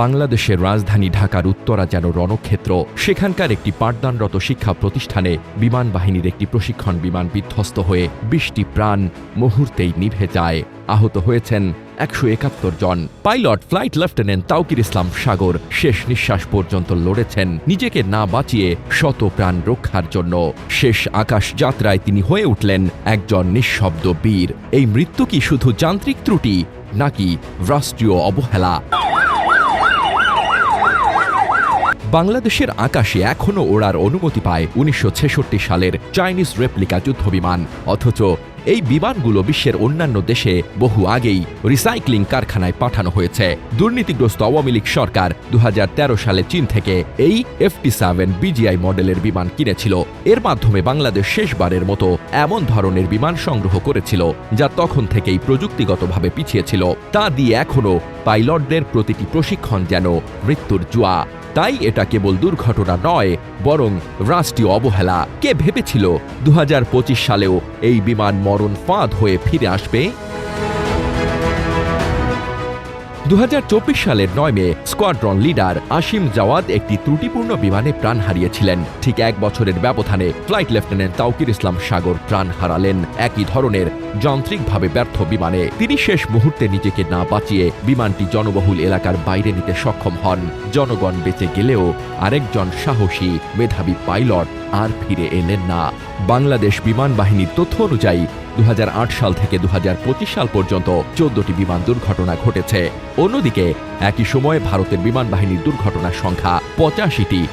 বাংলাদেশের রাজধানী ঢাকার উত্তরা যেন রণক্ষেত্র, সেখানকার একটি পাঠদানরত শিক্ষা প্রতিষ্ঠানে বিমান বাহিনীর একটি প্রশিক্ষণ বিমান বিধ্বস্ত হয়ে বৃষ্টি প্রাণ মুহূর্তেই নিভে যায়। আহত হয়েছেন একশো একাত্তর জন। Pilot, flight lieutenant Tauqir Islam Sagar শেষ নিঃশ্বাস পর্যন্ত লড়েছেন নিজেকে না বাঁচিয়ে শত প্রাণ রক্ষার জন্য। শেষ আকাশ যাত্রায় তিনি হয়ে উঠলেন একজন নিঃশব্দ বীর। এই মৃত্যু কি শুধু যান্ত্রিক ত্রুটি, নাকি রাষ্ট্রীয় অবহেলা? বাংলাদেশের আকাশে এখনও ওড়ার অনুমতি পায় উনিশশো ছেষট্টি সালের চাইনিজ রেপ্লিকা যুদ্ধ বিমান অথচ এই বিমানগুলো বিশ্বের অন্যান্য দেশে বহু আগেই রিসাইক্লিং কারখানায় পাঠানো হয়েছে। দুর্নীতিগ্রস্ত আওয়ামী লীগ সরকার দু হাজার তেরো সালে চীন থেকে এই এফটি সেভেন বিজিআই মডেলের বিমান কিনেছিল। এর মাধ্যমে বাংলাদেশ শেষবারের মতো এমন ধরনের বিমান সংগ্রহ করেছিল, যা তখন থেকেই প্রযুক্তিগতভাবে পিছিয়ে ছিল তা দিয়ে এখনও পাইলটদের প্রতিটি প্রশিক্ষণ যেন মৃত্যুর জুয়া। তাই এটা কেবল দুর্ঘটনা নয়, বরং রাষ্ট্রীয় অবহেলা। কে ভেবেছিল দু হাজার পঁচিশ সালেও এই বিমান মরণ ফাঁদ হয়ে ফিরে আসবে। দু সালের নয় মে, স্কোয়াড্রন লিডার আসিম জাওয়াদ একটি ত্রুটিপূর্ণ বিমানে প্রাণ হারিয়েছিলেন। ঠিক এক বছরের ব্যবধানে ফ্লাইট লেফটেন্যান্ট তাউকির ইসলাম সাগর প্রাণ হারালেন। একই ধরনের, যান্ত্রিকভাবে ব্যর্থ বিমানে তিনি শেষ মুহূর্তে নিজেকে না বাঁচিয়ে বিমানটি জনবহুল এলাকার বাইরে নিতে সক্ষম হন। জনগণ বেঁচে গেলেও আরেকজন সাহসী মেধাবী পাইলট আর ফিরে এলেন না। বাংলাদেশ বিমান বাহিনীর তথ্য অনুযায়ী দু হাজার আট সাল থেকে দু হাজার পঁচিশ সাল পর্যন্ত চোদ্দটি বিমান দুর্ঘটনা ঘটেছে। অন্যদিকে, একই সময়ে ভারতের বিমান বাহিনীর দুর্ঘটনার সংখ্যা পঁচাশিটি।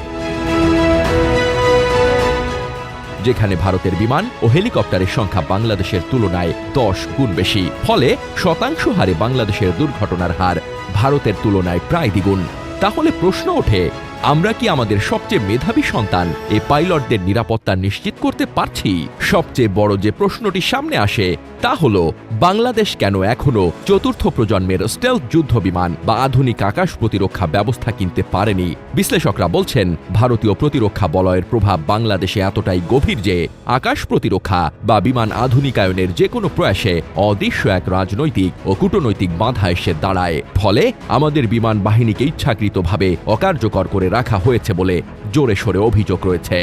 যেখানে ভারতের বিমান ও হেলিকপ্টারের সংখ্যা বাংলাদেশের তুলনায় দশ গুণ বেশি। ফলে শতাংশ হারে বাংলাদেশের দুর্ঘটনার হার ভারতের তুলনায় প্রায় দ্বিগুণ। তাহলে প্রশ্ন ওঠে আমরা কি আমাদের সবচেয়ে মেধাবী সন্তান? এই পাইলটদের নিরাপত্তা নিশ্চিত করতে পারছি? সবচেয়ে বড় যে প্রশ্নটি সামনে আসে, তা হল বাংলাদেশ কেন এখনও চতুর্থ প্রজন্মের স্টেলথ যুদ্ধ বিমান বা আধুনিক আকাশ প্রতিরক্ষা ব্যবস্থা কিনতে পারেনি? বিশ্লেষকরা বলছেন, ভারতীয় প্রতিরক্ষা বলয়ের প্রভাব বাংলাদেশে এতটাই গভীর যে আকাশ প্রতিরক্ষা বা বিমান আধুনিকায়নের যে কোনো প্রয়াসে অদৃশ্য এক রাজনৈতিক ও কূটনৈতিক বাধা এসে দাঁড়ায়। ফলে আমাদের বিমান বাহিনীকে ইচ্ছাকৃতভাবে অকার্যকর করে রাখা হয়েছে বলে জোরে সোরে অভিযোগ রয়েছে।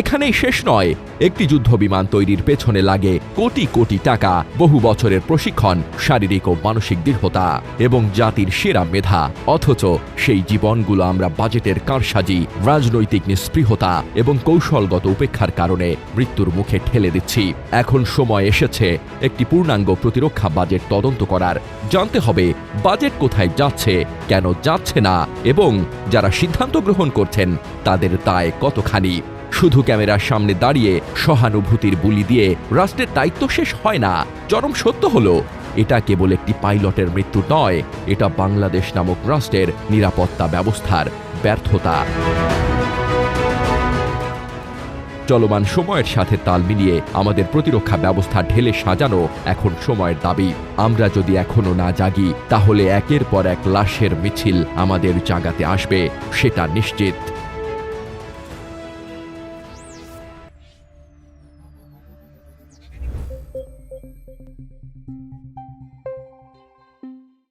এখানেই শেষ নয়। একটি যুদ্ধ বিমান তৈরির পেছনে লাগে কোটি কোটি টাকা, বহু বছরের প্রশিক্ষণ, শারীরিক ও মানসিক দৃঢ়তা এবং জাতির সেরা মেধা। অথচ সেই জীবনগুলো আমরা বাজেটের কারসাজি, রাজনৈতিক নিস্পৃহতা এবং কৌশলগত উপেক্ষার কারণে মৃত্যুর মুখে ঠেলে দিচ্ছি। এখন সময় এসেছে একটি পূর্ণাঙ্গ প্রতিরক্ষা বাজেট তদন্ত করার। জানতে হবে বাজেট কোথায় যাচ্ছে, কেন যাচ্ছে না এবং যারা সিদ্ধান্ত গ্রহণ করছেন, তাদের দায় কতখানি। শুধু ক্যামেরার সামনে দাঁড়িয়ে সহানুভূতির বুলি দিয়ে রাষ্ট্রের দায়িত্ব শেষ হয় না, চরম সত্য হলো, এটা কেবল একটি পাইলটের মৃত্যু নয়, এটা বাংলাদেশ নামক রাষ্ট্রের নিরাপত্তা ব্যবস্থার ব্যর্থতা। চলমান সময়ের সাথে তাল মিলিয়ে আমাদের প্রতিরক্ষা ব্যবস্থা ঢেলে সাজানো এখন সময়ের দাবি। আমরা যদি এখনও না জাগি, তাহলে একের পর এক লাশের মিছিল আমাদের জাগাতে আসবে, সেটা নিশ্চিত।